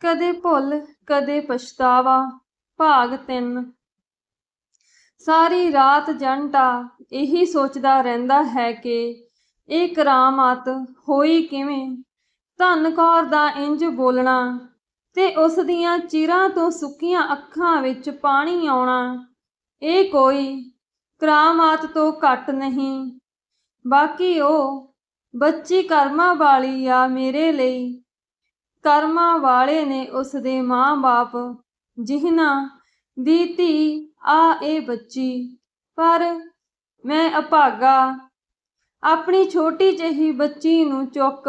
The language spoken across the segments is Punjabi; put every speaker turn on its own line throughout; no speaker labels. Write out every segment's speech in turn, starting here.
ਕਦੇ ਭੁੱਲ, ਕਦੇ ਪਛਤਾਵਾ, ਭਾਗ 3 ਸਾਰੀ ਰਾਤ ਜੰਟਾ ਇਹੀ ਸੋਚਦਾ ਰਹਿੰਦਾ ਹੈ ਕਿ ਇਹ ਕਰਾਮਾਤ ਹੋਈ ਕਿਵੇਂ? ਧਨ ਕੌਰ ਦਾ ਇੰਜ ਬੋਲਣਾ ਤੇ ਉਸ ਦੀਆਂ ਚਿਰਾਂ ਤੋਂ ਸੁੱਕੀਆਂ ਅੱਖਾਂ ਵਿੱਚ ਪਾਣੀ ਆਉਣਾ। ਇਹ ਕੋਈ ਕਰਾਮਾਤ ਤੋਂ ਘੱਟ ਨਹੀਂ। ਬਾਕੀ ਉਹ ਬੱਚੀ ਕਰਮਾਂ ਵਾਲੀ ਆ ਮੇਰੇ ਲਈ। ਕਰਮਾਂ ਵਾਲੇ ਨੇ ਉਸ ਦੇ ਮਾਂ-ਬਾਪ ਜਿਨ੍ਹਾਂ ਦੀ ਧੀ ਆ ਇਹ ਬੱਚੀ। ਪਰ ਮੈਂ ਅਭਾਗਾ, ਆਪਣੀ ਛੋਟੀ ਜਿਹੀ ਬੱਚੀ ਨੂੰ ਚੁੱਕ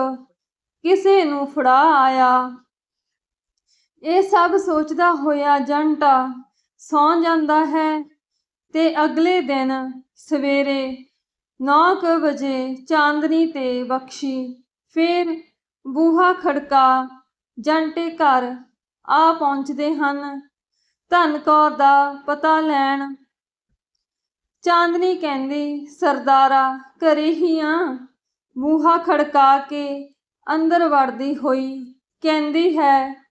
ਕਿਸੇ ਨੂੰ ਫੜਾ ਆਇਆ। ਇਹ ਸਭ ਸੋਚਦਾ ਹੋਇਆ ਜੰਟਾ ਸੌਂ ਜਾਂਦਾ ਹੈ ਤੇ ਅਗਲੇ ਦਿਨ ਸਵੇਰੇ 9 ਵਜੇ ਚਾਂਦਨੀ ਤੇ ਬਖਸ਼ੀ, ਫਿਰ ਬੂਹਾ ਖੜਕਾ ਜੰਟੇ ਘਰ ਆ ਪਹੁੰਚਦੇ ਹਨ। ਧਨ ਕੌਰ ਦਾ ਪਤਾ ਲੈਣ। ਚਾਂਦਨੀ ਕਹਿੰਦੀ, ਸਰਦਾਰਾ, ਘਰੇ ਹੀ ਆ। ਬੂਹਾ ਖੜਕਾ ਕੇ ਅੰਦਰ ਵੜਦੀ ਹੋਈ ਕਹਿੰਦੀ ਹੈ,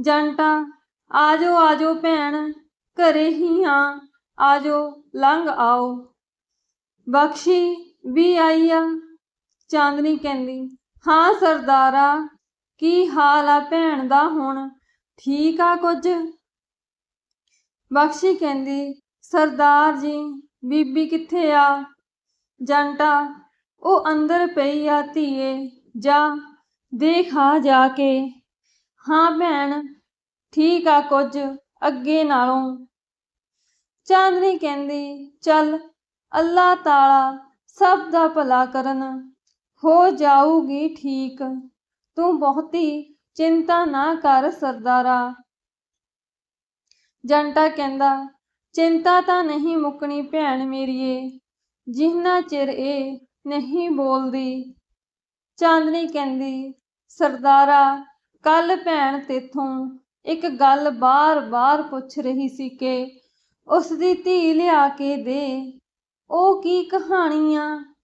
ਜੰਟਾ, ਆਜੋ ਆਜੋ ਭੈਣ, ਘਰੇ ਹੀ ਆ। ਆਜੋ, ਲੰਘ ਆਓ। ਬਖਸ਼ੀ ਵੀ ਆਈ ਆ। ਚਾਂਦਨੀ ਕਹਿੰਦੀ, ਹਾਂ ਸਰਦਾਰਾ ਕੀ ਹਾਲ ਆ ਭੈਣ ਦਾ ਹੁਣ? ਠੀਕ ਆ ਕੁਝ? ਬਖਸ਼ੀ ਕਹਿੰਦੀ, ਸਰਦਾਰ ਜੀ, ਬੀਬੀ ਕਿੱਥੇ ਆ? ਜੰਟਾ, ਉਹ ਅੰਦਰ ਪਈ ਆ ਧੀਏ, ਜਾ, ਦੇਖ ਆ ਜਾ ਕੇ। ਹਾਂ ਭੈਣ, ਠੀਕ ਆ ਕੁਝ, ਅੱਗੇ ਨਾਲੋਂ। ਚਾਂਦਨੀ ਕਹਿੰਦੀ, ਚੱਲ, ਅੱਲਾ ਤਾਲਾ ਸਭ ਦਾ ਭਲਾ ਕਰਨ, ਹੋ ਜਾਊਗੀ ਠੀਕ। ਤੂੰ ਬਹੁਤੀ ਚਿੰਤਾ ਨਾ ਕਰ ਸਰਦਾਰਾ। ਜੰਟਾ ਕਹਿੰਦਾ, ਚਿੰਤਾ ਤਾਂ ਨਹੀਂ ਮੁੱਕਣੀ ਭੈਣ ਮੇਰੀਏ, ਜਿੰਨਾ ਚਿਰ ਇਹ ਨਹੀਂ ਬੋਲਦੀ। ਚਾਂਦਨੀ ਕਹਿੰਦੀ, ਸਰਦਾਰਾ ਕੱਲ ਭੈਣ ਤੇਥੋਂ ਇੱਕ ਗੱਲ ਬਾਰ-ਬਾਰ ਪੁੱਛ ਰਹੀ ਸੀ ਕਿ ਉਸ ਦੀ ਧੀ ਲਿਆ ਕੇ ਦੇ, ਉਹ ਕੀ ਕਹਾਣੀ ਆ?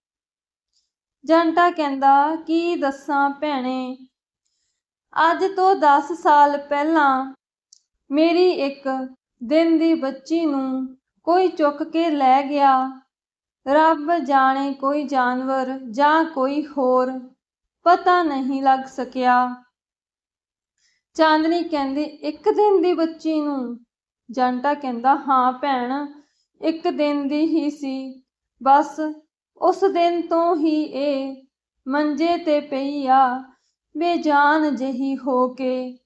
ਜੰਟਾ ਕਹਿੰਦਾ, ਕੀ ਦੱਸਾਂ ਭੈਣੇ? ਅੱਜ ਤੋਂ 10 ਸਾਲ ਪਹਿਲਾਂ ਮੇਰੀ ਇੱਕ ਦਿਨ ਦੀ ਬੱਚੀ ਨੂੰ ਕੋਈ ਚੁੱਕ ਕੇ ਲੈ ਗਿਆ। ਰੱਬ ਜਾਣੇ ਕੋਈ ਜਾਨਵਰ ਜਾਂ ਕੋਈ ਹੋਰ ਪਤਾ ਨਹੀਂ ਲੱਗ ਸਕਿਆ। ਚਾਂਦਨੀ ਕਹਿੰਦੀ, ਇੱਕ ਦਿਨ ਦੀ ਬੱਚੀ ਨੂੰ? ਜੰਟਾ ਕਹਿੰਦਾ, ਹਾਂ ਭੈਣ, ਇੱਕ ਦਿਨ ਦੀ ਹੀ ਸੀ। ਬਸ ਉਸ ਦਿਨ ਤੋਂ ਹੀ ਇਹ ਮੰਜੇ ਤੇ ਪਈ ਆ ਬੇਜਾਨ ਜਹੀ ਹੋ ਕੇ।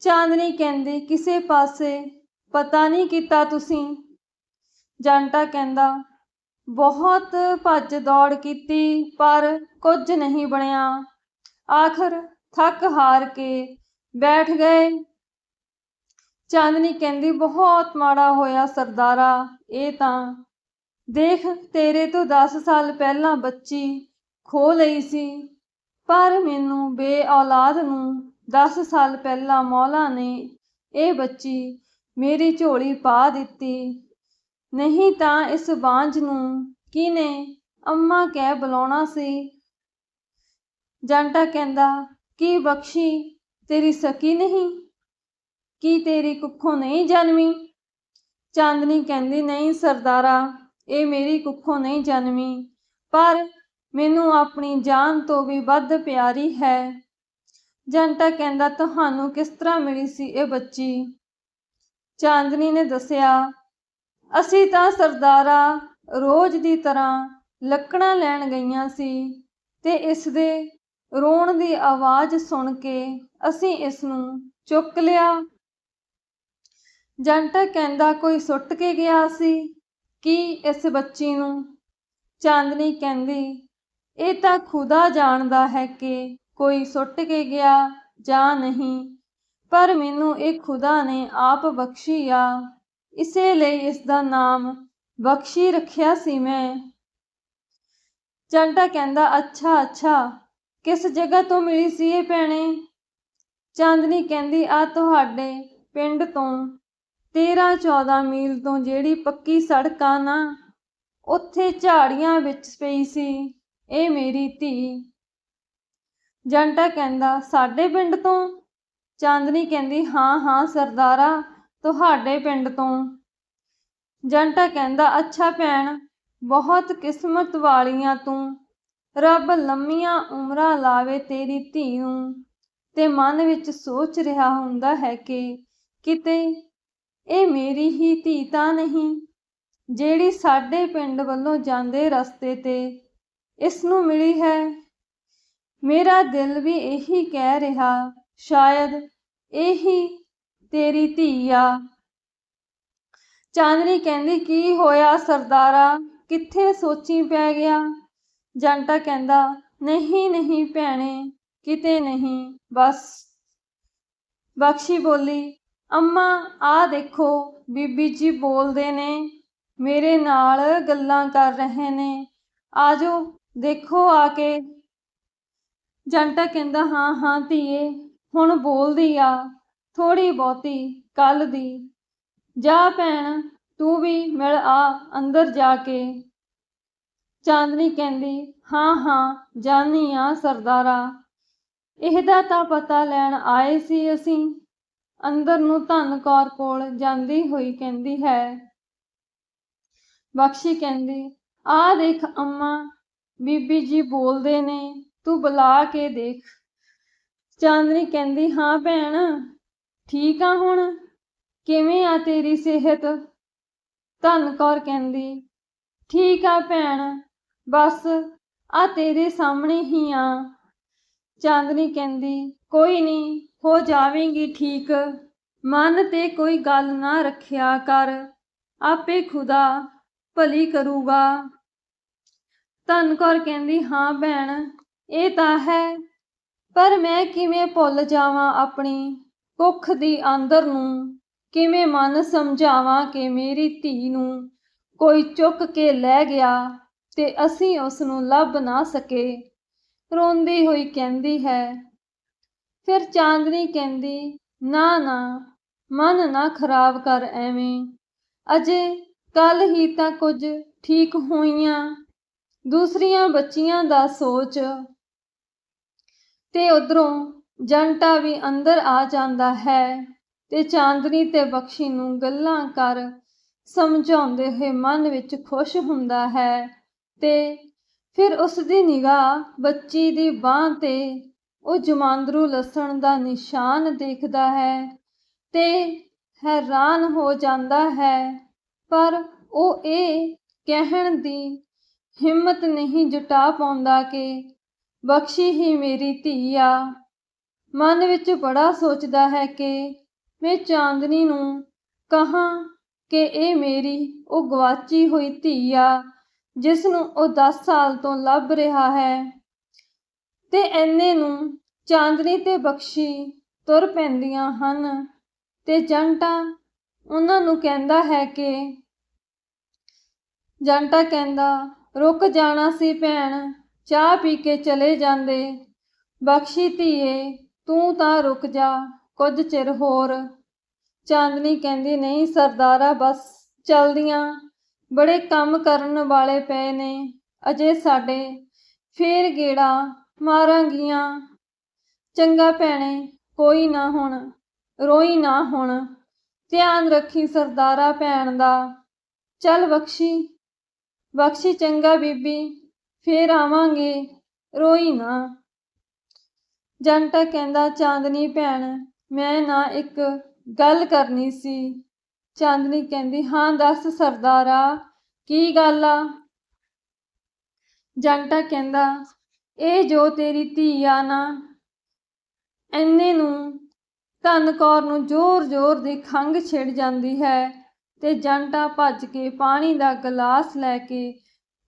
ਚਾਂਦਨੀ ਕਹਿੰਦੀ, ਕਿਸੇ ਪਾਸੇ? ਪਤਾ ਨਹੀਂ ਕੀਤਾ ਤੁਸੀਂ? ਜੰਟਾ ਕਹਿੰਦਾ, ਬਹੁਤ ਭੱਜ ਦੌੜ ਕੀਤੀ, ਪਰ ਕੁਝ ਨਹੀਂ ਬਣਿਆ। ਆਖਰ ਥੱਕ ਹਾਰ ਕੇ ਬੈਠ ਗਏ। ਚਾਂਦਨੀ ਕਹਿੰਦੀ, ਬਹੁਤ ਮਾੜਾ ਹੋਇਆ ਸਰਦਾਰਾ, ਇਹ ਤਾਂ ਦੇਖ ਤੇਰੇ ਤੋਂ 10 ਸਾਲ ਪਹਿਲਾਂ ਬੱਚੀ ਖੋ ਲਈ ਸੀ, ਪਰ ਮੈਨੂੰ ਬੇਔਲਾਦ ਨੂੰ 10 ਸਾਲ ਪਹਿਲਾਂ ਮੌਲਾ ਨੇ ਇਹ ਬੱਚੀ ਮੇਰੀ ਝੋਲੀ ਪਾ ਦਿੱਤੀ। ਨਹੀਂ ਤਾਂ ਇਸ ਬਾਂਝ ਨੂੰ ਕਿਨੇ ਅੰਮਾ ਕਹਿ ਬੁਲਾਉਣਾ ਸੀ? ਜੰਟਾ ਕਹਿੰਦਾ, ਕੀ ਬਖਸ਼ੀ ਤੇਰੀ ਸਕੀ ਨਹੀਂ? ਕੀ ਤੇਰੀ ਕੁੱਖੋਂ ਨਹੀਂ ਜਨਮੀ? ਚਾਂਦਨੀ ਕਹਿੰਦੀ, ਨਹੀਂ ਸਰਦਾਰਾ ਇਹ ਮੇਰੀ ਕੁੱਖੋਂ ਨਹੀਂ ਜਨਮੀ, ਪਰ ਮੈਨੂੰ ਆਪਣੀ ਜਾਨ ਤੋਂ ਵੀ ਵੱਧ ਪਿਆਰੀ ਹੈ। ਜੰਟਾ ਕਹਿੰਦਾ, ਤੁਹਾਨੂੰ ਕਿਸ ਤਰ੍ਹਾਂ ਮਿਲੀ ਸੀ ਇਹ ਬੱਚੀ? ਚਾਂਦਨੀ ਨੇ ਦੱਸਿਆ, ਅਸੀਂ ਤਾਂ ਸਰਦਾਰਾ ਰੋਜ਼ ਦੀ ਤਰ੍ਹਾਂ ਲੱਕੜਾਂ ਲੈਣ ਗਈਆਂ ਸੀ ਤੇ ਇਸ ਦੇ ਰੋਣ ਦੀ ਆਵਾਜ਼ ਸੁਣ ਕੇ ਅਸੀਂ ਇਸ ਨੂੰ ਚੁੱਕ ਲਿਆ। ਜੰਟਾ ਕਹਿੰਦਾ, ਕੋਈ ਸੁੱਟ ਕੇ ਗਿਆ ਸੀ? ਕੀ ਇਸ ਬੱਚੀ ਨੂੰ ਚਾਂਦਨੀ ਕਹਿੰਦੀ, ਇਹ ਤਾਂ ਖੁਦਾ ਜਾਣਦਾ ਹੈ ਕਿ ਕੋਈ ਸੁੱਟ ਕੇ ਗਿਆ ਜਾਂ ਨਹੀਂ, ਪਰ ਮੈਨੂੰ ਇਹ ਖੁਦਾ ਨੇ ਆਪ ਬਖਸ਼ੀ ਆ। ਇਸੇ ਲਈ ਇਸ ਦਾ ਨਾਮ ਬਖਸ਼ੀ ਰੱਖਿਆ ਸੀ ਮੈਂ। ਚੰਟਾ ਕਹਿੰਦਾ, ਅੱਛਾ ਅੱਛਾ, ਕਿਸ ਜਗ੍ਹਾ ਤੋਂ ਮਿਲੀ ਸੀ ਇਹ ਭੈਣੇ? ਚਾਂਦਨੀ ਕਹਿੰਦੀ ਆ ਤੁਹਾਡੇ ਪਿੰਡ ਤੋਂ 13 14 ਮੀਲ ਤੋਂ ਜਿਹੜੀ ਪੱਕੀ ਸੜਕ ਆ ਨਾ, ਉੱਥੇ ਝਾੜੀਆਂ ਵਿੱਚ ਪਈ ਸੀ। ਇਹ ਮੇਰੀ ਧੀ। ਜੰਟਾ ਕਹਿੰਦਾ, ਸਾਡੇ ਪਿੰਡ ਤੋਂ? ਚਾਂਦਨੀ ਕਹਿੰਦੀ, ਹਾਂ ਹਾਂ, ਸਰਦਾਰਾ, ਤੁਹਾਡੇ ਪਿੰਡ ਤੋਂ। ਜੰਟਾ ਕਹਿੰਦਾ, ਅੱਛਾ ਭੈਣ, ਬਹੁਤ ਕਿਸਮਤ ਵਾਲੀਆਂ ਤੂੰ। ਰੱਬ ਲੰਮੀਆਂ ਉਮਰਾਂ ਲਾਵੇ ਤੇਰੀ ਧੀ ਨੂੰ ਤੇ ਮਨ ਵਿੱਚ ਸੋਚ ਰਿਹਾ ਹੁੰਦਾ ਹੈ ਕਿ ਕਿਤੇ ਇਹ ਮੇਰੀ ਹੀ ਧੀ ਤਾਂ ਨਹੀਂ, ਜਿਹੜੀ ਸਾਡੇ ਪਿੰਡ ਵੱਲੋਂ ਜਾਂਦੇ ਰਸਤੇ ਤੇ ਇਸ ਨੂੰ ਮਿਲੀ ਹੈ। ਮੇਰਾ ਦਿਲ ਵੀ ਇਹੀ ਕਹਿ ਰਿਹਾ, ਸ਼ਾਇਦ ਇਹੀ ਤੇਰੀ ਧੀ ਆ। ਚਾਂਦਨੀ ਕਹਿੰਦੀ, ਕੀ ਹੋਇਆ ਸਰਦਾਰਾ? ਕਿੱਥੇ ਸੋਚੀ ਪੈ ਗਿਆ? ਜੰਟਾ ਕਹਿੰਦਾ, ਨਹੀਂ ਨਹੀਂ ਭੈਣੇ, ਕਿਤੇ ਨਹੀਂ, ਬਸ। ਬਖਸ਼ੀ ਬੋਲੀ ਅੰਮਾ ਆ ਦੇਖੋ, ਬੀਬੀ ਜੀ ਬੋਲਦੇ ਨੇ, ਮੇਰੇ ਨਾਲ ਗੱਲਾਂ ਕਰ ਰਹੇ ਨੇ। ਆਜੋ, ਦੇਖੋ ਆ ਕੇ। ਜੰਟਾ ਕਹਿੰਦਾ, ਹਾਂ ਹਾਂ ਧੀਏ, ਹੁਣ ਬੋਲਦੀ ਆ ਥੋੜੀ ਬਹੁਤੀ ਕੱਲ ਦੀ। ਜਾ ਭੈਣ, ਤੂੰ ਵੀ ਮਿਲ ਆ, ਅੰਦਰ ਜਾ ਕੇ। ਚਾਂਦਨੀ ਕਹਿੰਦੀ, ਹਾਂ ਹਾਂ, ਜਾਨੀ ਆ ਸਰਦਾਰਾ। ਇਹਦਾ ਤਾਂ ਪਤਾ ਲੈਣ ਆਏ ਸੀ ਅਸੀਂ। ਅੰਦਰ ਨੂੰ ਧਨ ਕੌਰ ਕੋਲ ਜਾਂਦੀ ਹੋਈ ਕਹਿੰਦੀ ਹੈ। ਬਖਸ਼ੀ ਕਹਿੰਦੀ ਆ ਦੇਖ ਅੰਮਾ, ਬੀਬੀ ਜੀ ਬੋਲਦੇ ਨੇ, ਤੂੰ ਬੁਲਾ ਕੇ ਦੇਖ। ਚਾਂਦਨੀ ਕਹਿੰਦੀ, ਹਾਂ ਭੈਣ, ਠੀਕ ਆ ਹੁਣ, ਕਿਵੇਂ ਆ ਤੇਰੀ ਸਿਹਤ? ਧਨ ਕੌਰ ਕਹਿੰਦੀ, ਠੀਕ ਆ ਭੈਣ, ਬਸ ਆ ਤੇਰੇ ਸਾਹਮਣੇ ਹੀ ਆ। ਚਾਂਦਨੀ ਕਹਿੰਦੀ, ਕੋਈ ਨਹੀਂ ਹੋ ਜਾਵੇਂਗੀ ਠੀਕ। ਮਨ ਤੇ ਕੋਈ ਗੱਲ ਨਾ ਰੱਖਿਆ ਕਰ। ਆਪੇ ਖੁਦਾ ਭਲੀ ਕਰੂਗਾ। ਧਨ ਕੌਰ ਕਹਿੰਦੀ, ਹਾਂ ਭੈਣ, ਇਹ ਤਾਂ ਹੈ, ਪਰ ਮੈਂ ਕਿਵੇਂ ਭੁੱਲ ਜਾਵਾਂ ਆਪਣੀ ਕੁੱਖ ਦੀ ਆਂਦਰ ਨੂੰ? ਕਿਵੇਂ ਮਨ ਸਮਝਾਵਾਂ ਕਿ ਮੇਰੀ ਧੀ ਨੂੰ ਕੋਈ ਚੁੱਕ ਕੇ ਲੈ ਗਿਆ ਤੇ ਅਸੀਂ ਉਸ ਨੂੰ ਲੱਭ ਨਾ ਸਕੇ? ਰੋਂਦੀ ਹੋਈ ਕਹਿੰਦੀ ਹੈ ਫਿਰ ਚਾਂਦਨੀ ਕਹਿੰਦੀ, ਨਾ ਨਾ, ਮਨ ਨਾ ਖਰਾਬ ਕਰ ਐਵੇਂ। ਅਜੇ ਕੱਲ ਹੀ ਤਾਂ ਕੁਝ ਠੀਕ ਹੋਈਆਂ। ਦੂਸਰੀਆਂ ਬੱਚੀਆਂ ਦਾ ਸੋਚ। ਤੇ ਉਧਰੋਂ ਜੰਟਾ ਵੀ ਅੰਦਰ ਆ ਜਾਂਦਾ ਹੈ ਤੇ ਚਾਂਦਨੀ ਤੇ ਬਖਸ਼ੀ ਨੂੰ ਗੱਲਾਂ ਕਰ ਸਮਝਾਉਂਦੇ ਹੋਏ ਮਨ ਵਿੱਚ ਖੁਸ਼ ਹੁੰਦਾ ਹੈ ਤੇ ਫਿਰ ਉਸ ਦੀ ਨਿਗਾਹ ਬੱਚੀ ਦੀ ਬਾਹ ਤੇ ਉਹ ਜਮਾਂਦਰੂ ਲਸਣ ਦਾ ਨਿਸ਼ਾਨ ਦੇਖਦਾ ਹੈ ਤੇ ਹੈਰਾਨ ਹੋ ਜਾਂਦਾ ਹੈ। ਪਰ ਉਹ ਇਹ ਕਹਿਣ ਦੀ ਹਿੰਮਤ ਨਹੀਂ ਜੁਟਾ ਪਾਉਂਦਾ ਕਿ ਬਖਸ਼ੀ ਹੀ ਮੇਰੀ ਧੀ ਆ। ਮਨ ਵਿੱਚ ਬੜਾ ਸੋਚਦਾ ਹੈ ਕਿ ਮੈਂ ਚਾਂਦਨੀ ਨੂੰ ਕਹਾਂ ਕਿ ਇਹ ਮੇਰੀ ਉਹ ਗਵਾਚੀ ਹੋਈ ਧੀ ਆ, ਜਿਸ ਨੂੰ ਉਹ 10 ਸਾਲ ਤੋਂ ਲੱਭ ਰਿਹਾ ਹੈ। ਤੇ ਐਨੇ ਨੂੰ ਚਾਂਦਨੀ ਤੇ ਬਖਸ਼ੀ ਤੁਰ ਪੈਂਦੀਆਂ ਹਨ। ਤੇ ਜੰਟਾ ਉਹਨਾਂ ਨੂੰ ਕਹਿੰਦਾ ਹੈ ਕਿ ਜੰਟਾ ਕਹਿੰਦਾ, ਰੁਕ ਜਾਣਾ ਸੀ ਭੈਣ, ਚਾਹ ਪੀ ਕੇ ਚਲੇ ਜਾਂਦੇ। ਬਖਸ਼ੀ ਧੀਏ, ਤੂੰ ਤਾਂ ਰੁਕ ਜਾ, ਕੁਝ ਚਿਰ ਹੋਰ। ਚਾਂਦਨੀ ਕਹਿੰਦੀ, ਨਹੀਂ ਸਰਦਾਰਾ, ਬਸ ਚਲਦੀਆਂ। ਬੜੇ ਕੰਮ ਕਰਨ ਵਾਲੇ ਪਏ ਨੇ। ਅਜੇ ਸਾਡੇ ਫੇਰ ਗੇੜਾ ਮਾਰਾਂਗੀਆਂ। ਚੰਗਾ ਭੈਣੇ, ਕੋਈ ਨਾ ਹੁਣ, ਰੋਈ ਨਾ ਹੁਣ। ਧਿਆਨ ਰੱਖੀ ਸਰਦਾਰਾ ਭੈਣ ਦਾ। ਚੱਲ ਬਖਸ਼ੀ ਬਖਸ਼ੀ ਚੰਗਾ ਬੀਬੀ, ਫੇਰ ਆਵਾਂਗੇ, ਰੋਈ ਨਾ। ਜੰਟਾ ਕਹਿੰਦਾ, ਚਾਂਦਨੀ ਭੈਣ, ਮੈਂ ਨਾ ਇੱਕ ਗੱਲ ਕਰਨੀ ਸੀ। ਚਾਂਦਨੀ ਕਹਿੰਦੀ, ਹਾਂ ਦੱਸ ਸਰਦਾਰਾ, ਕੀ ਗੱਲ ਆ? ਜੰਟਾ ਕਹਿੰਦਾ ਇਹ ਜੋ ਤੇਰੀ ਧੀ ਆ ਨਾ, ਐਨੇ ਨੂੰ ਧਨ ਕੌਰ ਨੂੰ ਜ਼ੋਰ-ਜ਼ੋਰ ਦੀ ਖੰਘ ਛਿੜ ਜਾਂਦੀ ਹੈ ਤੇ ਜੰਟਾ ਭੱਜ ਕੇ ਪਾਣੀ ਦਾ ਗਲਾਸ ਲੈ ਕੇ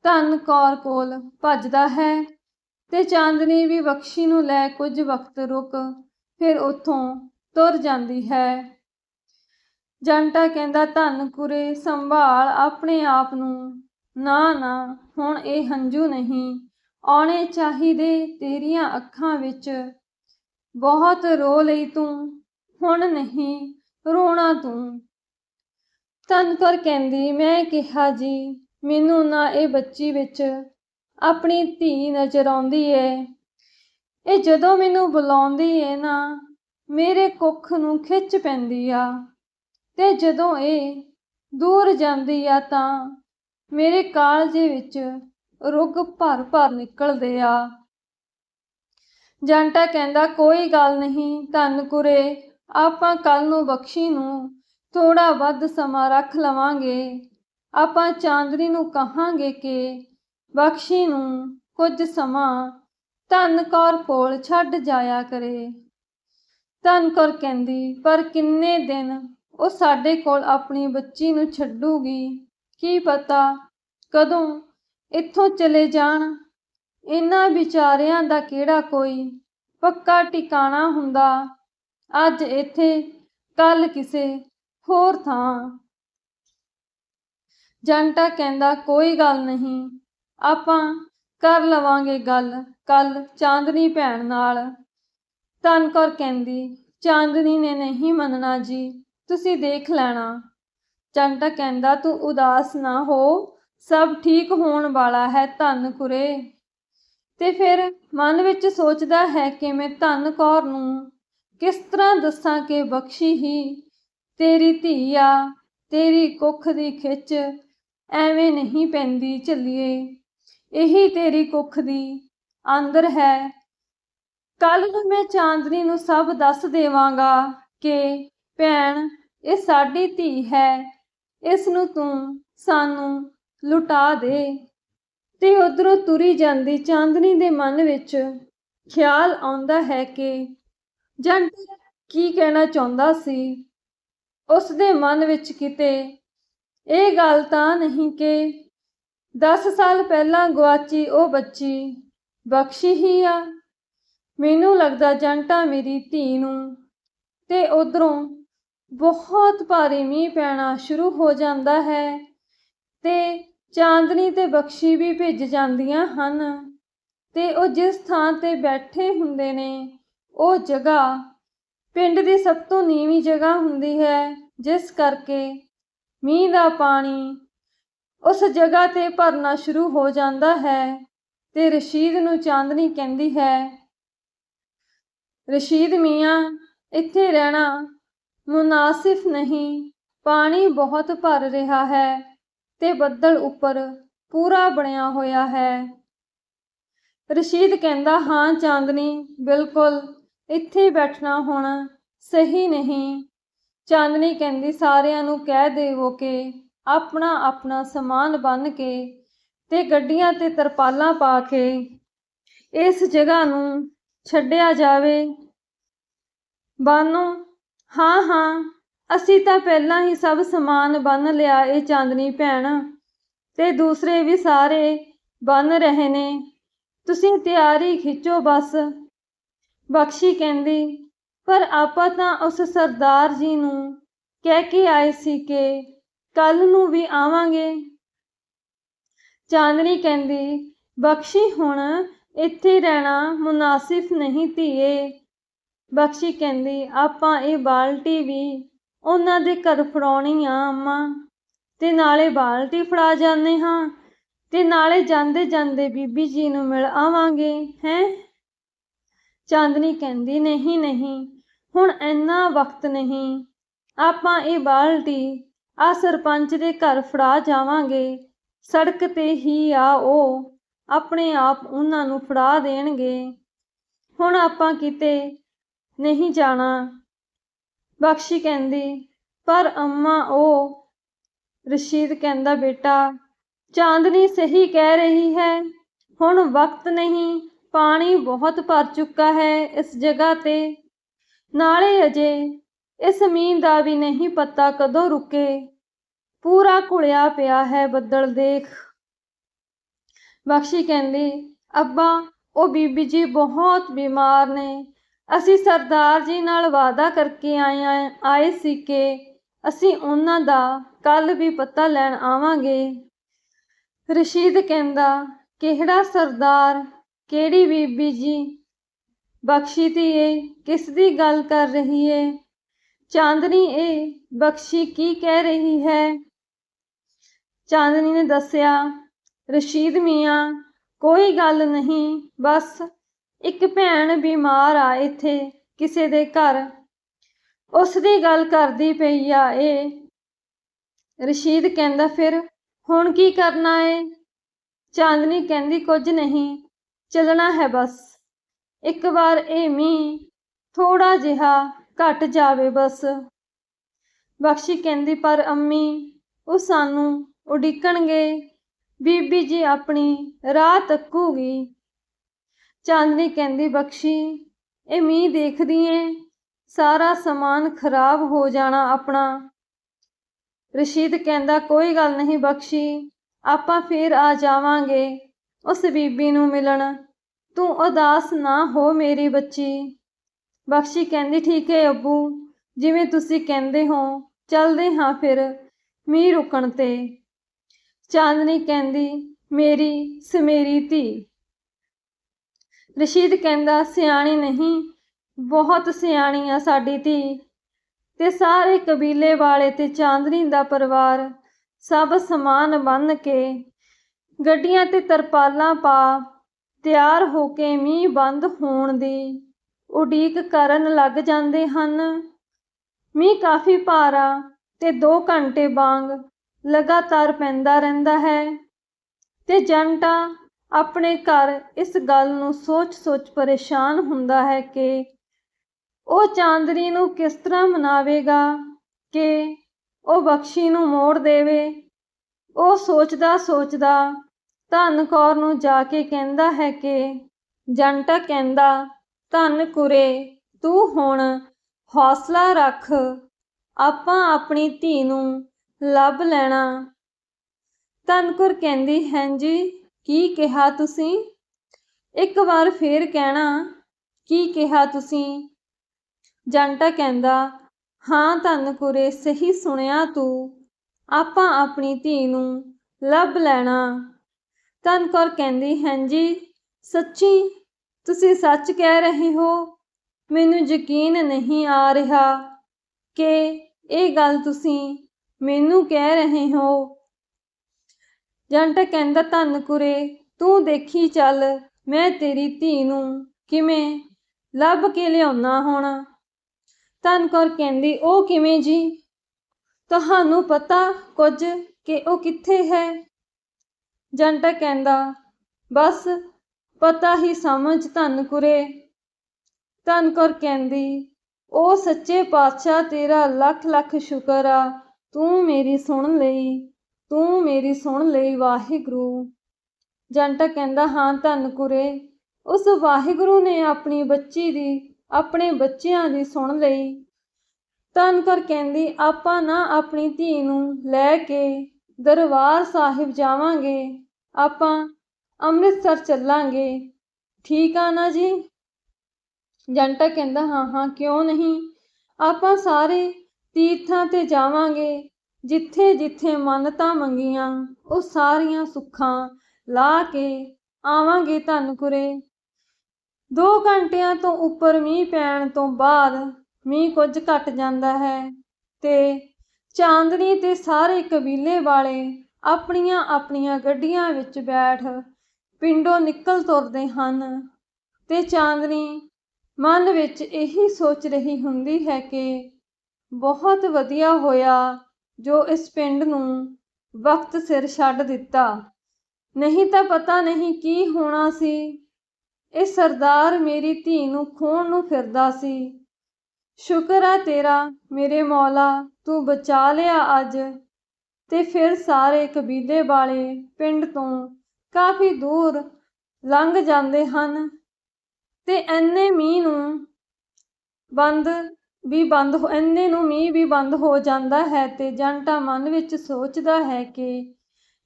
ਧਨ ਕੌਰ ਕੋਲ ਭੱਜਦਾ ਹੈ ਤੇ ਚਾਂਦਨੀ ਵੀ ਬਖਸ਼ੀ ਨੂੰ ਲੈ ਕੁਝ ਵਕਤ ਰੁਕ, ਫਿਰ ਉੱਥੋਂ ਤੁਰ ਜਾਂਦੀ ਹੈ। ਜੰਟਾ ਕਹਿੰਦਾ, ਧਨ ਕੁਰੇ, ਸੰਭਾਲ ਆਪਣੇ ਆਪ ਨੂੰ। ਨਾ ਨਾ, ਹੁਣ ਇਹ ਹੰਝੂ ਨਹੀਂ। ਆਉਣੇ ਚਾਹੀਦੇ ਤੇਰੀਆਂ ਅੱਖਾਂ ਵਿੱਚ। ਬਹੁਤ ਰੋ ਲਈ ਤੂੰ, ਹੁਣ ਨਹੀਂ ਰੋਣਾ ਤੂੰ। ਤਨਕਰ ਕਹਿੰਦੀ, ਮੈਂ ਕਿਹਾ ਜੀ, ਮੈਨੂੰ ਨਾ ਇਹ ਬੱਚੀ ਵਿੱਚ ਆਪਣੀ ਧੀ ਨਜ਼ਰ ਆਉਂਦੀ ਏ। ਇਹ ਜਦੋਂ ਮੈਨੂੰ ਬੁਲਾਉਂਦੀ ਏ ਨਾ, ਮੇਰੇ ਕੁੱਖ ਨੂੰ ਖਿੱਚ ਪੈਂਦੀ ਆ। ਤੇ ਜਦੋਂ ਇਹ ਦੂਰ ਜਾਂਦੀ ਆ ਤਾਂ ਮੇਰੇ ਕਾਲਜੇ ਵਿੱਚ ਰੁੱਗ ਭਰ ਭਰ ਨਿਕਲਦੇ ਆ। ਜੰਟਾ ਕਹਿੰਦਾ, ਕੋਈ ਗੱਲ ਨਹੀਂ, ਧੰਨ ਕੁਰੇ, ਆਪਾਂ ਕੱਲ ਨੂੰ ਬਖਸ਼ੀ ਨੂੰ ਥੋੜਾ ਵੱਧ ਸਮਾਂ ਰੱਖ ਲਵਾਂਗੇ। ਆਪਾਂ ਚਾਂਦਨੀ ਨੂੰ ਕਹਾਂਗੇ ਕਿ ਬਖਸ਼ੀ ਨੂੰ ਕੁਝ ਸਮਾਂ ਧੰਨ ਕੌਰ ਕੋਲ ਛੱਡ ਜਾਇਆ ਕਰੇ। ਧੰਨ ਕੌਰ ਕਹਿੰਦੀ, ਪਰ ਕਿੰਨੇ ਦਿਨ ਉਹ ਸਾਡੇ ਕੋਲ ਆਪਣੀ ਬੱਚੀ ਨੂੰ ਛੱਡੂਗੀ? ਕੀ ਪਤਾ ਕਦੋਂ ਇੱਥੋਂ ਚਲੇ ਜਾਣ। ਇਹਨਾਂ ਵਿਚਾਰਿਆਂ ਦਾ ਕਿਹੜਾ ਕੋਈ ਪੱਕਾ ਟਿਕਾਣਾ ਹੁੰਦਾ? ਅੱਜ ਇੱਥੇ ਕੱਲ ਕਿਸੇ ਹੋਰ ਥਾਂ। ਜੰਟਾ ਕਹਿੰਦਾ, ਕੋਈ ਗੱਲ ਨਹੀਂ, ਆਪਾਂ ਕਰ ਲਵਾਂਗੇ ਗੱਲ ਕੱਲ ਚਾਂਦਨੀ ਭੈਣ ਨਾਲ। ਧੰਨ ਕੌਰ ਕਹਿੰਦੀ, ਚਾਂਦਨੀ ਨੇ ਨਹੀਂ ਮੰਨਣਾ ਜੀ, ਤੁਸੀਂ ਦੇਖ ਲੈਣਾ। ਜੰਟਾ ਕਹਿੰਦਾ, ਤੂੰ ਉਦਾਸ ਨਾ ਹੋ ਸਭ ਠੀਕ ਹੋਣ ਵਾਲਾ ਹੈ ਧੰਨ ਕੁਰੇ। ਤੇ ਫਿਰ ਮਨ ਵਿੱਚ ਸੋਚਦਾ ਹੈ ਕਿ ਮੈਂ ਧੰਨ ਕੌਰ ਨੂੰ ਕਿਸ ਤਰ੍ਹਾਂ ਦੱਸਾਂ ਕਿ ਬਖਸ਼ੀ ਹੀ। ਤੇਰੀ ਧੀ ਆ, ਤੇਰੀ ਕੁੱਖ ਦੀ ਖਿੱਚ, ਐਵੇਂ ਨਹੀਂ ਪੈਂਦੀ ਚੱਲੀਏ ਇਹੀ ਤੇਰੀ ਕੁੱਖ ਦੀ ਅੰਦਰ ਹੈ। ਕੱਲ ਨੂੰ ਮੈਂ ਚਾਂਦਨੀ ਨੂੰ ਸਭ ਦੱਸ ਦੇਵਾਂਗਾ ਕਿ ਭੈਣ, ਇਹ ਸਾਡੀ ਧੀ ਹੈ। ਇਸ ਨੂੰ ਤੂੰ ਸਾਨੂੰ ਲੁਟਾ ਦੇ। ਤੇ ਉਧਰੋਂ ਤੁਰੀ ਜਾਂਦੀ ਚਾਂਦਨੀ ਦੇ ਮਨ ਵਿੱਚ ਖਿਆਲ ਆਉਂਦਾ ਹੈ ਕਿ ਜੰਟ ਕੀ ਕਹਿਣਾ ਚਾਹੁੰਦਾ ਸੀ। ਉਸ ਦੇ ਮਨ ਵਿੱਚ ਕਿਤੇ ਇਹ ਗੱਲ ਤਾਂ ਨਹੀਂ ਕਿ 10 ਸਾਲ ਪਹਿਲਾਂ ਗਵਾਚੀ ਉਹ ਬੱਚੀ ਬਖਸ਼ੀ ਹੀ ਆ। ਮੈਨੂੰ ਲੱਗਦਾ ਜੰਟਾ ਮੇਰੀ ਧੀ ਨੂੰ ਤੇ ਉਧਰੋਂ ਬਹੁਤ ਭਾਰੀ ਮੀਂਹ ਪੈਣਾ ਸ਼ੁਰੂ ਹੋ ਜਾਂਦਾ ਹੈ। ਤੇ ਚਾਂਦਨੀ ਤੇ ਬਖਸ਼ੀ ਵੀ ਭਿੱਜ ਜਾਂਦੀਆਂ ਹਨ। ਤੇ ਉਹ ਜਿਸ ਥਾਂ ਤੇ ਬੈਠੇ ਹੁੰਦੇ ਨੇ, ਉਹ ਜਗ੍ਹਾ ਪਿੰਡ ਦੀ ਸਭ ਤੋਂ ਨੀਵੀਂ ਜਗ੍ਹਾ ਹੁੰਦੀ ਹੈ, ਜਿਸ ਕਰਕੇ ਮੀਂਹ ਦਾ ਪਾਣੀ ਉਸ ਜਗ੍ਹਾ ਤੇ ਭਰਨਾ ਸ਼ੁਰੂ ਹੋ ਜਾਂਦਾ ਹੈ ਤੇ ਰਸ਼ੀਦ ਨੂੰ ਚਾਂਦਨੀ ਕਹਿੰਦੀ ਹੈ, ਰਸ਼ੀਦ ਮੀਆਂ, ਇੱਥੇ ਰਹਿਣਾ ਮੁਨਾਸਿਫ ਨਹੀਂ, ਪਾਣੀ ਬਹੁਤ ਭਰ ਰਿਹਾ ਹੈ ਤੇ ਬੱਦਲ ਉੱਪਰ ਪੂਰਾ ਬਣਿਆ ਹੋਇਆ ਹੈ। ਰਸ਼ੀਦ ਕਹਿੰਦਾ, ਹਾਂ ਚਾਂਦਨੀ, ਬਿਲਕੁਲ, ਇੱਥੇ ਬੈਠਣਾ ਹੁਣ, ਸਹੀ ਨਹੀਂ। ਚਾਂਦਨੀ ਕਹਿੰਦੀ, ਸਾਰਿਆਂ ਨੂੰ ਕਹਿ ਦੇਵੋ ਕਿ ਆਪਣਾ ਆਪਣਾ ਸਮਾਨ ਬੰਨ ਕੇ ਤੇ ਗੱਡੀਆਂ ਤੇ ਤਰਪਾਲਾਂ ਪਾ ਕੇ ਇਸ ਜਗ੍ਹਾ ਨੂੰ ਛੱਡਿਆ ਜਾਵੇ। ਬਾਨੋ, ਹਾਂ ਹਾਂ ਅਸੀਂ ਤਾਂ ਪਹਿਲਾਂ ਹੀ ਸਭ ਸਮਾਨ ਬੰਨ ਲਿਆ ਇਹ ਚਾਂਦਨੀ ਭੈਣ। ਤੇ ਦੂਸਰੇ ਵੀ ਸਾਰੇ ਬੰਨ ਰਹੇ ਨੇ। ਤੁਸੀਂ ਤਿਆਰੀ ਖਿੱਚੋ ਬਸ। ਬਖਸ਼ੀ ਕਹਿੰਦੀ, ਪਰ ਆਪਾਂ ਤਾਂ ਉਸ ਸਰਦਾਰ ਜੀ ਨੂੰ ਕਹਿ ਕੇ ਆਏ ਸੀ ਕਿ ਕੱਲ ਨੂੰ ਵੀ ਆਵਾਂਗੇ। ਚਾਂਦਨੀ ਕਹਿੰਦੀ, ਬਖਸ਼ੀ ਹੁਣ ਇੱਥੇ ਰਹਿਣਾ ਮੁਨਾਸਿਫ ਨਹੀਂ ਧੀਏ। ਬਖਸ਼ੀ ਕਹਿੰਦੀ, ਆਪਾਂ ਇਹ ਬਾਲਟੀ ਵੀ ਉਹਨਾਂ ਦੇ ਘਰ ਫੜਾਉਣੀ ਆ ਅੰਮਾ। ਤੇ ਨਾਲੇ ਬਾਲਟੀ ਫੜਾ ਜਾਂਦੇ ਹਾਂ। ਤੇ ਨਾਲੇ ਜਾਂਦੇ ਜਾਂਦੇ ਬੀਬੀ ਜੀ ਨੂੰ ਮਿਲ ਆਵਾਂਗੇ, ਹੈ? ਚਾਂਦਨੀ ਕਹਿੰਦੀ, ਨਹੀਂ ਨਹੀਂ, ਹੁਣ ਇੰਨਾ ਵਕਤ ਨਹੀਂ। ਆਪਾਂ ਇਹ ਬਾਲਟੀ ਆ ਸਰਪੰਚ ਦੇ ਘਰ ਫੜਾ ਜਾਵਾਂਗੇ। ਸੜਕ ਤੇ ਹੀ ਆ ਉਹ, ਆਪਣੇ ਆਪ ਉਹਨਾਂ ਨੂੰ ਫੜਾ ਦੇਣਗੇ। ਹੁਣ ਆਪਾਂ ਕਿਤੇ ਨਹੀਂ ਜਾਣਾ। ਬਖਸ਼ੀ ਕਹਿੰਦੀ, ਪਰ ਅੰਮਾ ਉਹ ਰਸ਼ੀਦ ਕਹਿੰਦਾ, ਬੇਟਾ, ਚਾਂਦਨੀ ਸਹੀ ਕਹਿ ਰਹੀ ਹੈ, ਹੁਣ ਵਕਤ ਨਹੀਂ, ਪਾਣੀ ਬਹੁਤ ਭਰ ਚੁੱਕਾ ਹੈ ਇਸ ਜਗ੍ਹਾ ਤੇ। ਨਾਲੇ ਅਜੇ ਇਸ ਮੀਂਹ ਦਾ ਵੀ ਨਹੀਂ ਪਤਾ ਕਦੋਂ ਰੁਕੇ। ਪੂਰਾ ਘੁਲਿਆ ਪਿਆ ਹੈ ਬੱਦਲ ਦੇਖ। ਬਖਸ਼ੀ ਕਹਿੰਦੀ, ਅੱਬਾ, ਉਹ ਬੀਬੀ ਜੀ ਬਹੁਤ ਬਿਮਾਰ ਨੇ ਅਸੀਂ ਸਰਦਾਰ ਜੀ ਨਾਲ ਵਾਅਦਾ ਕਰਕੇ ਆਏ ਆਏ ਸੀ ਕਿ ਅਸੀਂ ਉਹਨਾਂ ਦਾ ਕੱਲ ਵੀ ਪਤਾ ਲੈਣ ਆਵਾਂਗੇ। ਰਸ਼ੀਦ ਕਹਿੰਦਾ, ਕਿਹੜਾ ਸਰਦਾਰ? ਕਿਹੜੀ ਬੀਬੀ ਜੀ? ਬਖਸ਼ੀ ਧੀਏ ਕਿਸ ਦੀ ਗੱਲ ਕਰ ਰਹੀ ਏ? ਚਾਂਦਨੀ ਇਹ ਬਖਸ਼ੀ ਕੀ ਕਹਿ ਰਹੀ ਹੈ? ਚਾਂਦਨੀ ਨੇ ਦੱਸਿਆ, ਰਸ਼ੀਦ ਮੀਆਂ, ਕੋਈ ਗੱਲ ਨਹੀਂ, ਬਸ ਇੱਕ ਭੈਣ ਬਿਮਾਰ ਆ ਇੱਥੇ ਕਿਸੇ ਦੇ ਘਰ। ਉਸ ਦੀ ਗੱਲ ਕਰਦੀ ਪਈ ਆ ਇਹ। ਰਸ਼ੀਦ ਕਹਿੰਦਾ, ਫਿਰ ਹੁਣ ਕੀ ਕਰਨਾ ਏ? ਚਾਂਦਨੀ ਕਹਿੰਦੀ, ਕੁਝ ਨਹੀਂ, ਚੱਲਣਾ ਹੈ ਬਸ। ਇੱਕ ਵਾਰ ਇਹ ਮੀਂਹ ਥੋੜਾ ਜਿਹਾ ਘਟ ਜਾਵੇ ਬਸ। ਬਖਸ਼ੀ ਕਹਿੰਦੀ, ਪਰ ਅੰਮੀ, ਉਹ ਸਾਨੂੰ ਉਡੀਕਣਗੇ। ਬੀਬੀ ਜੀ ਆਪਣੀ ਰਾਹ ਤੱਕੂਗੀ। ਚਾਂਦਨੀ ਕਹਿੰਦੀ, ਬਖਸ਼ੀ, ਇਹ ਮੀਂਹ ਦੇਖਦੀ ਏ, ਸਾਰਾ ਸਮਾਨ ਖਰਾਬ ਹੋ ਜਾਣਾ ਆਪਣਾ। ਰਸ਼ੀਦ ਕਹਿੰਦਾ, ਕੋਈ ਗੱਲ ਨਹੀਂ ਬਖਸ਼ੀ, ਆਪਾਂ ਫੇਰ ਆ ਜਾਵਾਂਗੇ, ਉਸ ਬੀਬੀ ਨੂੰ ਮਿਲਣ। ਤੂੰ ਉਦਾਸ ਨਾ ਹੋ ਮੇਰੀ ਬੱਚੀ। ਬਖਸ਼ੀ ਕਹਿੰਦੀ, ਠੀਕ ਹੈ ਅੱਬੂ, ਜਿਵੇਂ ਤੁਸੀਂ ਕਹਿੰਦੇ ਹੋ, ਚੱਲਦੇ ਹਾਂ ਫਿਰ ਮੀਂਹ ਰੁਕਣ ਤੇ। ਚਾਂਦਨੀ ਕਹਿੰਦੀ, ਮੇਰੀ ਸਮੇਰੀ ਧੀ। ਰਸ਼ੀਦ ਕਹਿੰਦਾ, ਸਿਆਣੀ ਨਹੀਂ, ਬਹੁਤ ਸਿਆਣੀ ਆ ਸਾਡੀ ਧੀ ਤੇ ਸਾਰੇ ਕਬੀਲੇ ਵਾਲੇ ਤੇ ਚਾਂਦਨੀ ਦਾ ਪਰਿਵਾਰ ਸਭ ਸਮਾਨ ਬੰਨ ਕੇ ਗੱਡੀਆਂ ਤੇ ਤਰਪਾਲਾਂ ਪਾ, ਤਿਆਰ ਹੋ ਕੇ ਮੀਂਹ ਬੰਦ ਹੋਣ ਦੀ ਉਡੀਕ ਕਰਨ ਲੱਗ ਜਾਂਦੇ ਹਨ। ਮੀਂਹ ਕਾਫੀ ਭਾਰਾ ਤੇ 2 ਘੰਟੇ ਵਾਂਗ ਲਗਾਤਾਰ ਪੈਂਦਾ ਰਹਿੰਦਾ ਹੈ ਤੇ ਜੰਟਾ ਆਪਣੇ ਘਰ ਇਸ ਗੱਲ ਨੂੰ ਸੋਚ-ਸੋਚ ਪਰੇਸ਼ਾਨ ਹੁੰਦਾ ਹੈ ਕਿ ਉਹ ਚਾਂਦਨੀ ਨੂੰ ਕਿਸ ਤਰ੍ਹਾਂ ਮਨਾਵੇਗਾ, ਕਿ ਉਹ ਬਖਸ਼ੀ ਨੂੰ ਮੋੜ ਦੇਵੇ। ਉਹ ਸੋਚਦਾ ਸੋਚਦਾ ਧੰਨ ਕੌਰ ਨੂੰ ਜਾ ਕੇ ਕਹਿੰਦਾ ਹੈ ਕਿ, ਜੰਟਾ ਕਹਿੰਦਾ, ਧੰਨ ਕੁਰੇ, ਤੂੰ ਹੁਣ ਹੌਸਲਾ ਰੱਖ। ਆਪਾਂ ਆਪਣੀ ਧੀ ਨੂੰ ਲੱਭ ਲੈਣਾ। ਧੰਨਕੁਰ ਕਹਿੰਦੀ, ਹੈ ਜੀ ਕੀ ਕਿਹਾ ਤੁਸੀਂ? ਇੱਕ ਵਾਰ ਫੇਰ ਕਹਿਣਾ, ਕੀ ਕਿਹਾ ਤੁਸੀਂ? ਜੰਟਾ ਕਹਿੰਦਾ, ਹਾਂ ਧੰਨ ਕੁਰੇ, ਸਹੀ ਸੁਣਿਆ ਤੂੰ। ਆਪਾਂ ਆਪਣੀ ਧੀ ਨੂੰ ਲੱਭ ਲੈਣਾ। ਧੰਨ ਕੌਰ ਕਹਿੰਦੀ ਹੈ ਸੱਚੀ ਤੁਸੀਂ ਸੱਚ ਕਹਿ ਰਹੇ ਹੋ। ਮੈਨੂੰ ਯਕੀਨ ਨਹੀਂ ਆ ਰਿਹਾ ਕਿ ਇਹ ਗੱਲ ਤੁਸੀਂ ਮੈਨੂੰ ਕਹਿ ਰਹੇ ਹੋ। ਜੰਟ ਕਹਿੰਦਾ, ਧੰਨ ਕੁਰੇ, ਤੂੰ ਦੇਖੀ ਚੱਲ, ਮੈਂ ਤੇਰੀ ਧੀ ਨੂੰ ਕਿਵੇਂ ਲੱਭ ਕੇ ਲਿਆਉਣਾ ਹੋਣਾ? ਧੰਨ ਕੌਰ ਕਹਿੰਦੀ, ਉਹ ਕਿਵੇਂ ਜੀ? ਤੁਹਾਨੂੰ ਪਤਾ ਕੁਝ ਕਿ ਉਹ ਕਿੱਥੇ ਹੈ? ਜੰਟ ਕਹਿੰਦਾ, ਬਸ ਪਤਾ ਹੀ ਸਮਝ ਧੰਨ ਕੁਰੇ। ਧੰਨ ਕੌਰ ਕਹਿੰਦੀ, ਉਹ ਸੱਚੇ ਪਾਤਸ਼ਾਹ ਤੇਰਾ ਲੱਖ ਲੱਖ ਸ਼ੁਕਰ ਆ, ਤੂੰ ਮੇਰੀ ਸੁਣ ਲਈ। ਤੂੰ ਮੇਰੀ ਸੁਣ ਲਈ ਵਾਹਿਗੁਰੂ। ਜੰਟਾ ਕਹਿੰਦਾ, ਹਾਂ, ਧੰਨ ਕੁਰੇ, ਉਸ ਵਾਹਿਗੁਰੂ ਨੇ ਆਪਣੀ ਬੱਚੀ ਦੀ, ਆਪਣੇ ਬੱਚਿਆਂ ਦੀ ਸੁਣ ਲਈ। ਧੰਨ ਕਹਿੰਦੀ, ਆਪਾਂ ਨਾ ਆਪਣੀ ਧੀ ਨੂੰ ਲੈ ਕੇ ਦਰਬਾਰ ਸਾਹਿਬ ਜਾਵਾਂਗੇ। ਆਪਾਂ ਅੰਮ੍ਰਿਤਸਰ ਚੱਲਾਂਗੇ। ਠੀਕ ਆ ਨਾ ਜੀ? ਜੰਟਾ ਕਹਿੰਦਾ, ਹਾਂ ਹਾਂ, ਕਿਉਂ ਨਹੀਂ? ਆਪਾਂ ਸਾਰੇ ਤੀਰਥਾਂ ਤੇ ਜਾਵਾਂਗੇ। ਜਿੱਥੇ ਜਿੱਥੇ ਮੰਨਤਾਂ ਮੰਗੀਆਂ, ਉਹ ਸਾਰੀਆਂ ਸੁੱਖਾਂ ਲਾ ਕੇ ਆਵਾਂਗੇ ਧੰਨਕੁਰੇ 2 ਘੰਟਿਆਂ ਤੋਂ ਉੱਪਰ ਮੀਂਹ ਪੈਣ ਤੋਂ ਬਾਅਦ ਮੀਂਹ ਕੁਝ ਘਟ ਜਾਂਦਾ ਹੈ ਤੇ ਚਾਂਦਨੀ ਤੇ ਸਾਰੇ ਕਬੀਲੇ ਵਾਲੇ ਆਪਣੀਆਂ ਆਪਣੀਆਂ ਗੱਡੀਆਂ ਵਿੱਚ ਬੈਠ ਪਿੰਡੋਂ ਨਿਕਲ ਤੁਰਦੇ ਹਨ ਤੇ ਚਾਂਦਨੀ ਮਨ ਵਿੱਚ ਇਹੀ ਸੋਚ ਰਹੀ ਹੁੰਦੀ ਹੈ ਕਿ ਬਹੁਤ ਵਧੀਆ ਹੋਇਆ ਜੋ ਇਸ ਪਿੰਡ ਨੂੰ ਵਕਤ ਸਿਰ ਛੱਡ ਦਿੱਤਾ। ਨਹੀਂ ਤਾਂ ਪਤਾ ਨਹੀਂ ਕੀ ਹੋਣਾ ਸੀ। ਇਹ ਸਰਦਾਰ ਮੇਰੀ ਧੀ ਨੂੰ ਖੋਣ ਨੂੰ ਫਿਰਦਾ ਸੀ। ਸ਼ੁਕਰ ਆ ਤੇਰਾ, ਮੇਰੇ ਮੌਲਾ, ਤੂੰ ਬਚਾ ਲਿਆ ਅੱਜ। ਤੇ ਫਿਰ ਸਾਰੇ ਕਬੀਲੇ ਵਾਲੇ ਪਿੰਡ ਤੋਂ ਕਾਫੀ ਦੂਰ ਲੰਘ ਜਾਂਦੇ ਹਨ। ਤੇ ਐਨੇ ਮੀਂਹ ਨੂੰ ਬੰਦ ਵੀ ਬੰਦ ਹੋ, ਇੰਨੇ ਨੂੰ ਮੀਂਹ ਵੀ ਬੰਦ ਹੋ ਜਾਂਦਾ ਹੈ ਤੇ ਜੰਟਾ ਮਨ ਵਿੱਚ ਸੋਚਦਾ ਹੈ ਕਿ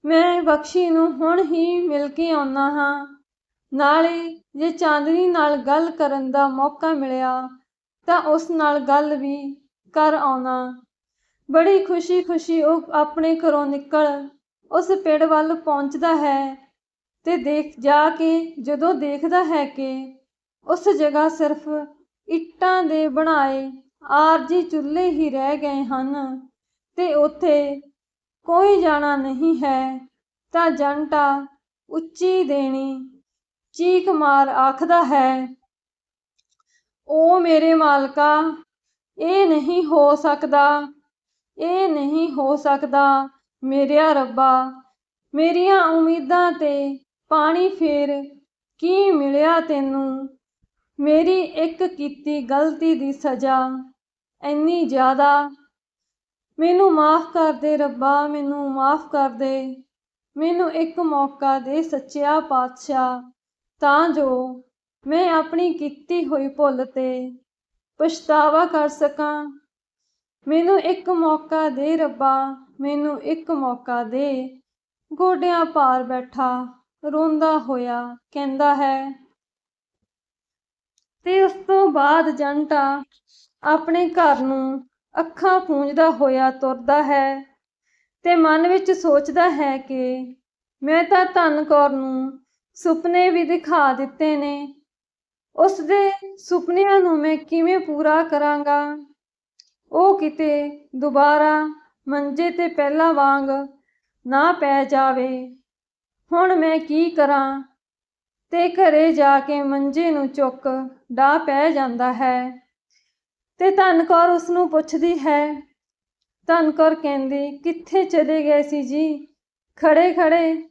ਮੈਂ ਬਖਸ਼ੀ ਨੂੰ ਹੁਣ ਹੀ ਮਿਲ ਕੇ ਆਉਣਾ ਹਾਂ। ਨਾਲੇ ਜੇ ਚਾਂਦਨੀ ਨਾਲ ਗੱਲ ਕਰਨ ਦਾ ਮੌਕਾ ਮਿਲਿਆ, ਤਾਂ ਉਸ ਨਾਲ ਗੱਲ ਵੀ ਕਰ ਆਉਣਾ ਬੜੀ ਖੁਸ਼ੀ-ਖੁਸ਼ੀ ਉਹ ਆਪਣੇ ਘਰੋਂ ਨਿਕਲ ਉਸ ਪਿੰਡ ਵੱਲ ਪਹੁੰਚਦਾ ਹੈ ਤੇ ਦੇਖ, ਜਾ ਕੇ ਜਦੋਂ ਦੇਖਦਾ ਹੈ ਕਿ ਉਸ ਜਗ੍ਹਾ ਸਿਰਫ ਇੱਟਾਂ ਦੇ ਬਣਾਏ ਆਰਜੀ ਚੁੱਲ੍ਹੇ ਹੀ ਰਹਿ ਗਏ ਹਨ ਤੇ ਉੱਥੇ ਕੋਈ ਜਾਣਾ ਨਹੀਂ ਹੈ, ਤਾਂ ਜੰਟਾ ਉੱਚੀ ਦੇਣੀ ਚੀਕ ਮਾਰ ਆਖਦਾ ਹੈ, ਓ ਮੇਰੇ ਮਾਲਕਾ, ਇਹ ਨਹੀਂ ਹੋ ਸਕਦਾ, ਇਹ ਨਹੀਂ ਹੋ ਸਕਦਾ, ਮੇਰਿਆ ਰੱਬਾ, ਮੇਰੀਆਂ ਉਮੀਦਾਂ ਤੇ ਪਾਣੀ ਫੇਰ ਕੀ ਮਿਲਿਆ ਤੈਨੂੰ? ਮੇਰੀ ਇੱਕ ਕੀਤੀ ਗਲਤੀ ਦੀ ਸਜ਼ਾ ਇੰਨੀ ਜ਼ਿਆਦਾ। ਮੈਨੂੰ ਮਾਫ ਕਰ ਦੇ ਰੱਬਾ, ਮੈਨੂੰ ਮਾਫ ਕਰ ਦੇ। ਮੈਨੂੰ ਇੱਕ ਮੌਕਾ ਦੇ ਸੱਚਿਆ ਪਾਤਸ਼ਾਹ। ਤਾਂ ਜੋ ਮੈਂ ਆਪਣੀ ਕੀਤੀ ਹੋਈ ਭੁੱਲ ਤੇ ਪਛਤਾਵਾ ਕਰ ਸਕਾਂ। ਮੈਨੂੰ ਇੱਕ ਮੌਕਾ ਦੇ ਰੱਬਾ, ਮੈਨੂੰ ਇੱਕ ਮੌਕਾ ਦੇ। ਗੋਡਿਆਂ ਭਾਰ ਬੈਠਾ, ਰੋਂਦਾ ਹੋਇਆ ਕਹਿੰਦਾ ਹੈ। ਤੇ ਉਸ ਤੋਂ ਬਾਅਦ ਜੰਟਾ ਆਪਣੇ ਘਰ ਨੂੰ ਅੱਖਾਂ ਪੂੰਝਦਾ ਹੋਇਆ ਤੁਰਦਾ ਹੈ ਤੇ ਮਨ ਵਿੱਚ ਸੋਚਦਾ ਹੈ ਕਿ ਮੈਂ ਤਾਂ ਧੰਨ ਕੌਰ ਨੂੰ ਸੁਪਨੇ ਵੀ ਦਿਖਾ ਦਿੱਤੇ ਨੇ। ਉਸ ਦੇ ਸੁਪਨਿਆਂ ਨੂੰ ਮੈਂ ਕਿਵੇਂ ਪੂਰਾ ਕਰਾਂਗਾ? ਉਹ ਕਿਤੇ ਦੁਬਾਰਾ ਮੰਜੇ ਤੇ ਪਹਿਲਾਂ ਵਾਂਗ ਨਾ ਪੈ ਜਾਵੇ। ਹੁਣ ਮੈਂ ਕੀ ਕਰਾਂ? ਤੇ ਘਰੇ ਜਾ ਕੇ ਮੰਜੇ ਨੂੰ ਚੁੱਕ ਡਾ ਪੈ ਜਾਂਦਾ ਹੈ। ਤੇ ਧੰਨ ਕੌਰ ਉਸ ਨੂੰ ਪੁੱਛਦੀ ਹੈ, ਧੰਨ ਕੌਰ ਕਹਿੰਦੀ, ਕਿੱਥੇ ਚਲੇ ਗਏ ਸੀ ਜੀ? ਖੜੇ ਖੜੇ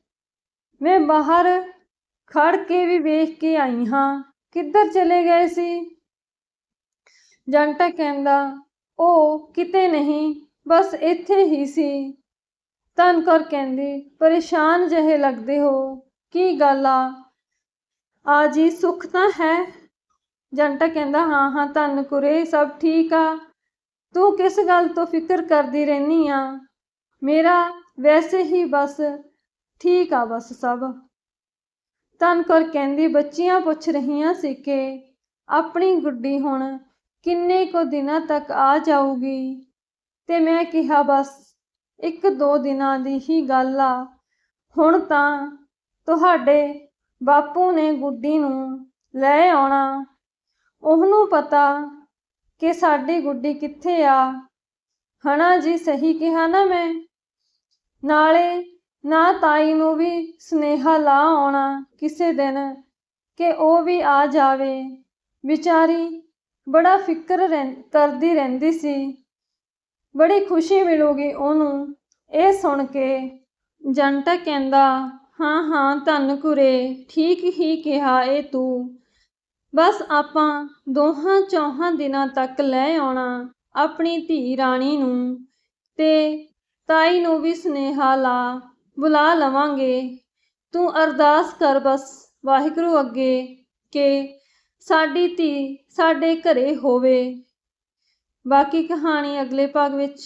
ਮੈਂ ਬਾਹਰ ਖੜ ਕੇ ਵੀ ਵੇਖ ਕੇ ਆਈ ਹਾਂ। ਕਿੱਧਰ ਚਲੇ ਗਏ ਸੀ? ਜੰਟਾ ਕਹਿੰਦਾ, ਉਹ ਕਿਤੇ ਨਹੀਂ, ਬਸ ਇੱਥੇ ਹੀ ਸੀ। ਧੰਨ ਕੌਰ ਕਹਿੰਦੀ, ਪਰੇਸ਼ਾਨ ਜਿਹੇ ਲੱਗਦੇ ਹੋ। ਕੀ ਗੱਲ ਆ? ਆ ਜੀ, ਸੁੱਖ ਤਾਂ ਹੈ? ਜੰਟਾ ਕਹਿੰਦਾ, ਹਾਂ ਹਾਂ, ਧੰਨ ਕੁਰੇ, ਸਭ ਠੀਕ ਆ। ਤੂੰ ਕਿਸ ਗੱਲ ਤੋਂ ਫਿਕਰ ਕਰਦੀ ਰਹਿਨੀ ਆ? ਮੇਰਾ ਵੈਸੇ ਹੀ ਬਸ ਠੀਕ ਆ, ਬਸ ਸਭ। ਧੰਨ ਕੁਰ ਕਹਿੰਦੀ, ਬੱਚੀਆਂ ਪੁੱਛ ਰਹੀਆਂ ਸੀ ਕਿ ਆਪਣੀ ਗੁੱਡੀ ਹੁਣ ਕਿੰਨੇ ਕੁ ਦਿਨਾਂ ਤੱਕ ਆ ਜਾਊਗੀ? ਤੇ ਮੈਂ ਕਿਹਾ, ਬਸ ਇੱਕ ਦੋ ਦਿਨਾਂ ਦੀ ਹੀ ਗੱਲ ਆ। ਹੁਣ ਤਾਂ ਤੁਹਾਡੇ ਬਾਪੂ ਨੇ ਗੁੱਡੀ ਨੂੰ ਲੈ ਆਉਣਾ। ਉਹਨੂੰ ਪਤਾ ਕਿ ਸਾਡੀ ਗੁੱਡੀ ਕਿੱਥੇ ਆ। ਹਨਾ ਜੀ, ਸਹੀ ਕਿਹਾ ਨਾ ਮੈਂ? ਨਾਲੇ ਨਾ ਤਾਈ ਨੂੰ ਵੀ ਸੁਨੇਹਾ ਲਾ ਆਉਣਾ ਕਿਸੇ ਦਿਨ ਕਿ ਉਹ ਵੀ ਆ ਜਾਵੇ। ਵਿਚਾਰੀ ਬੜਾ ਫਿਕਰ ਰਹਿ, ਕਰਦੀ ਰਹਿੰਦੀ ਸੀ। ਬੜੀ ਖੁਸ਼ੀ ਮਿਲੂਗੀ ਉਹਨੂੰ। ਇਹ ਸੁਣ ਕੇ ਜੰਟਾ ਕਹਿੰਦਾ, ਹਾਂ ਹਾਂ, ਧੰਨ ਕੁਰੇ, ਠੀਕ ਹੀ ਕਿਹਾ ਏ ਤੂੰ। ਬਸ ਆਪਾਂ ਦੋਹਾਂ ਚੌਹਾਂ ਦਿਨਾਂ ਤੱਕ ਲੈ ਆਉਣਾ ਆਪਣੀ ਧੀ ਰਾਣੀ ਨੂੰ ਤੇ ਤਾਈ ਨੂੰ ਵੀ ਸੁਨੇਹਾ ਲਾ, ਬੁਲਾ ਲਵਾਂਗੇ। ਤੂੰ ਅਰਦਾਸ ਕਰ ਬਸ ਵਾਹਿਗੁਰੂ ਅੱਗੇ ਕਿ ਸਾਡੀ ਧੀ ਸਾਡੇ ਘਰੇ ਹੋਵੇ। ਬਾਕੀ ਕਹਾਣੀ ਅਗਲੇ ਭਾਗ ਵਿੱਚ।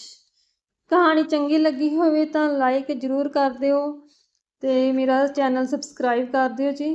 ਕਹਾਣੀ ਚੰਗੀ ਲੱਗੀ ਹੋਵੇ ਤਾਂ ਲਾਈਕ ਜ਼ਰੂਰ ਕਰ ਦਿਓ ਤੇ ਮੇਰਾ ਚੈਨਲ ਸਬਸਕ੍ਰਾਈਬ ਕਰ ਦਿਓ ਜੀ।